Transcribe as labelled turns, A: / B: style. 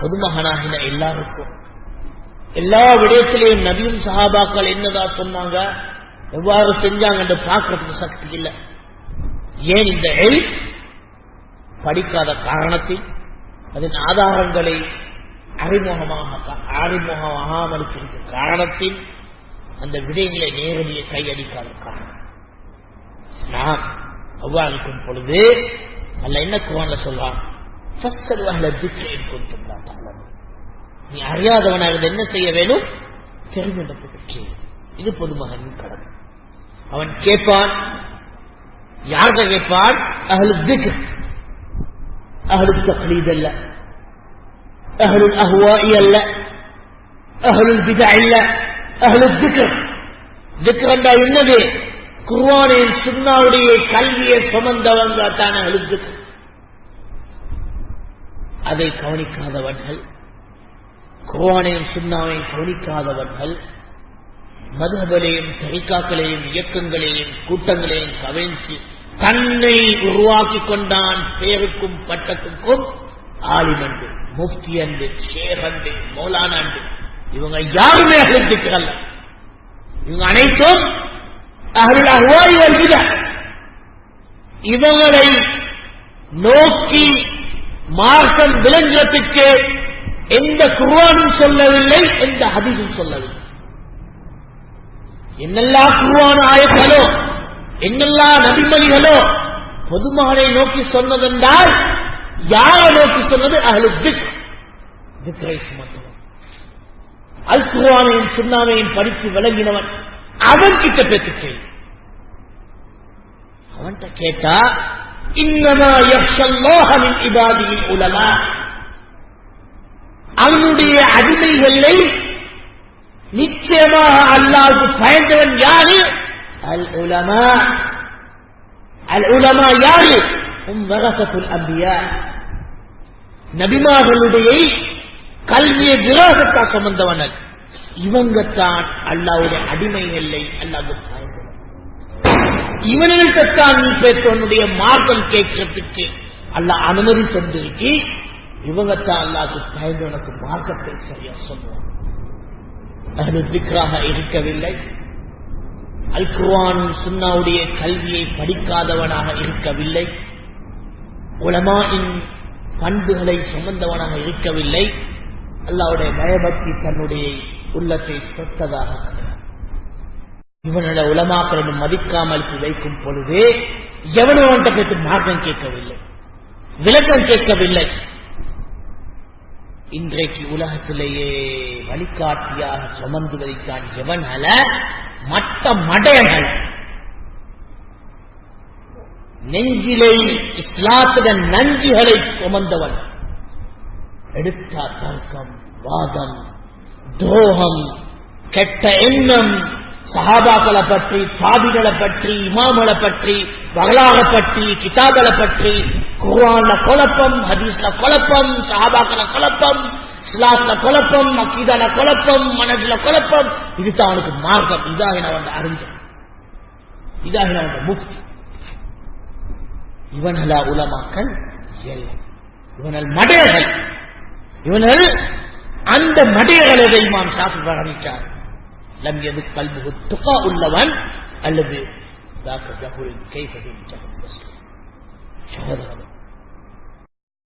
A: பொதுமகனாகின எல்லாருக்கும். எல்லா விடயத்திலையும் நபியும் சஹாபாக்கள் என்னதான் சொன்னாங்க? எவ்வாறு செஞ்சாங்க பார்க்கறதுக்கு சக்தி இல்லை. ஏன் இந்த எல் படிக்காத காரணத்தை அதன் ஆதாரங்களை அறிமுகமாக அறிமுகமாகாமல் இருக்கின்ற காரணத்தில் அந்த விடயங்களை நேரடியை கையடிக்காத காரணம். நாம் அவ்வாறு இருக்கும் பொழுது அல்ல என்ன குவான்ல சொல்றான்? நீ அறியாதவனாக என்ன செய்ய வேணும்? தெரிந்துள்ளப்பட்டு கேள் இது பொதுமகனின் கடமை. அவன் கேட்பான். யார்கிட்ட கேட்பான்? அகலுக்கு அகலு தக்லீத் அல்ல. அகலுல் அஹ்வாஇ அல்ல. அகலுல் பிதா இல்ல அகலு திக்ர். திக்ர் என்றா என்னது? குர்வானின் சுண்ணாவுடைய கல்வியை சுமந்தவங்க தான் அகலு திக்ர். அதை கவனிக்காதவர்கள் குர்வானையும் சுண்ணாவையும் கவனிக்காதவர்கள் மதுகளையும் தரிக்காக்களையும் இயக்கங்களையும் கூட்டங்களையும் கவிழ்ச்சி தன்னை உருவாக்கி கொண்டான் பேருக்கும் பட்டத்துக்கும் ஆலிமண்டு முஃப்தி அண்டு ஷேர் அண்டு மௌலான அண்டு இவங்க யாருமே அகழ்ந்துக்கிறல்ல இவங்க அனைத்தும் அகல் வருகிற இவங்களை நோக்கி மார்க்கம் விளங்குறதுக்கு எந்த குர்வானும் சொல்லவில்லை எந்த ஹதீஸும் சொல்லவில்லை. என்னெல்லாம் குர்வான் ஆயங்களோ என்னெல்லாம் நபிமொழிகளோ பொதுமகனை நோக்கி சொன்னதென்றால் யாரை நோக்கி சொன்னது? அகலு திக். திக்ரை அல் குருவானையும் சுண்ணாமையும் படித்து விளங்கினவன். அவன் கிட்ட பேசிட்டேன் அவன்கிட்ட கேட்டா உலமா. அவனுடைய அடிமைகளை நிச்சயமாக அல்லாவுக்கு பயந்தவன் யாரு? அல் உலமா. அல் உலமா யாரு? உம் வரசத்துல் அம்பியா. நபிமார்களுடைய கல்வியை விரோதத்தா சுமந்தவனன். இவங்கத்தான் அல்லாவுடைய அடிமைகளை அல்லாவுக்கு பயந்தவன். இவனுக்குத்தான் நீ பெற்றவனுடைய மார்க்கம் கேட்கறதுக்கு அல்ல அனுமதி தந்திருக்கு இவங்கத்தான் அல்லாது பயந்தவனுக்கு மார்க்கத்தை சரியா சொல்லுவான். திக்ராக இருக்கவில்லை. அல் குர்வான் சுன்னாவுடைய கல்வியை படிக்காதவனாக இருக்கவில்லை. உலமாயின் பண்புகளை சுமந்தவனாக இருக்கவில்லை. அல்லாவுடைய பயபக்தி தன்னுடைய உள்ளத்தை தொட்டதாக இவனோட உலமாக்களை மதிக்காமல் வைக்கும் பொழுது எவனும் பேசி மார்க்கம் கேட்கவில்லை. விளக்கம் கேட்கவில்லை. இன்றைக்கு உலகத்திலேயே வழிகாட்டியாக சுமந்து வைத்தான் எவன் அல மற்ற மடையர்கள். நெஞ்சிலை இஸ்லாத்துடன் நஞ்சுகளை சுமந்தவன். எடுத்தா தர்க்கம் வாதம் துரோகம் கெட்ட எண்ணம் சஹாபாக்களை பற்றி பாதிகளை பற்றி இமாம்களை பற்றி வரலாறு பற்றி கிதாபலை பற்றி குர்ஆன்ல குழப்பம் ஹதீஸ்ல குழப்பம் சஹாபாக்கள குழப்பம் இஸ்லாத்துல குழப்பம் அக்கீதால குழப்பம் மனசுல குழப்பம். இதுதான் அவனுக்கு மார்க்கம். இதாக அவன் அறிஞர் இதாக அவன் முக்தி. இவனலா உலமாக்கள் இல்லை. இவனல் மடையர்கள். இவனல் அந்த மடையர்களை இமாம் ஷாஃபி வர்ணித்தார் லம் எது கல்பு துக்கா உள்ளவன் அல்லது ذاك جهل كيف بينتهي المسلم